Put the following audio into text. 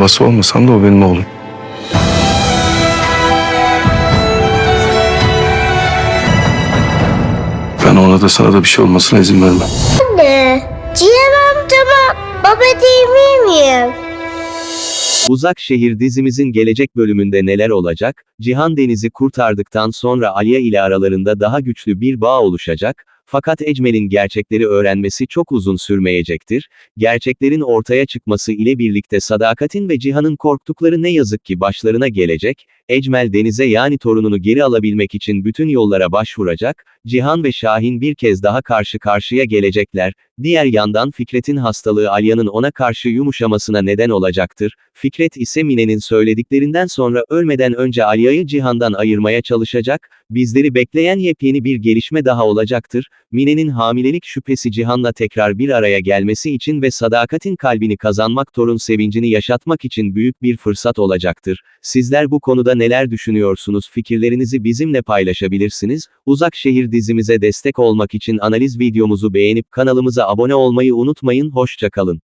babası olmasan da o benim oğlum. Ben ona da sana da bir şey olmasına izin vermem. Anne, Cihan amcama baba değil miyim? Uzak Şehir dizimizin gelecek bölümünde neler olacak? Cihan Deniz'i kurtardıktan sonra Aliye ile aralarında daha güçlü bir bağ oluşacak. Fakat Ecmel'in gerçekleri öğrenmesi çok uzun sürmeyecektir. Gerçeklerin ortaya çıkması ile birlikte Sadakat'in ve Cihan'ın korktukları ne yazık ki başlarına gelecek. Ecmel Deniz'e yani torununu geri alabilmek için bütün yollara başvuracak. Cihan ve Şahin bir kez daha karşı karşıya gelecekler. Diğer yandan Fikret'in hastalığı Alya'nın ona karşı yumuşamasına neden olacaktır. Fikret ise Mine'nin söylediklerinden sonra ölmeden önce Alya'yı Cihan'dan ayırmaya çalışacak. Bizleri bekleyen yepyeni bir gelişme daha olacaktır. Mine'nin hamilelik şüphesi Cihan'la tekrar bir araya gelmesi için ve sadakatin kalbini kazanmak torun sevincini yaşatmak için büyük bir fırsat olacaktır. Sizler bu konuda neler düşünüyorsunuz? Fikirlerinizi bizimle paylaşabilirsiniz. Uzak Şehir dizimize destek olmak için analiz videomuzu beğenip kanalımıza abone olmayı unutmayın. Hoşçakalın.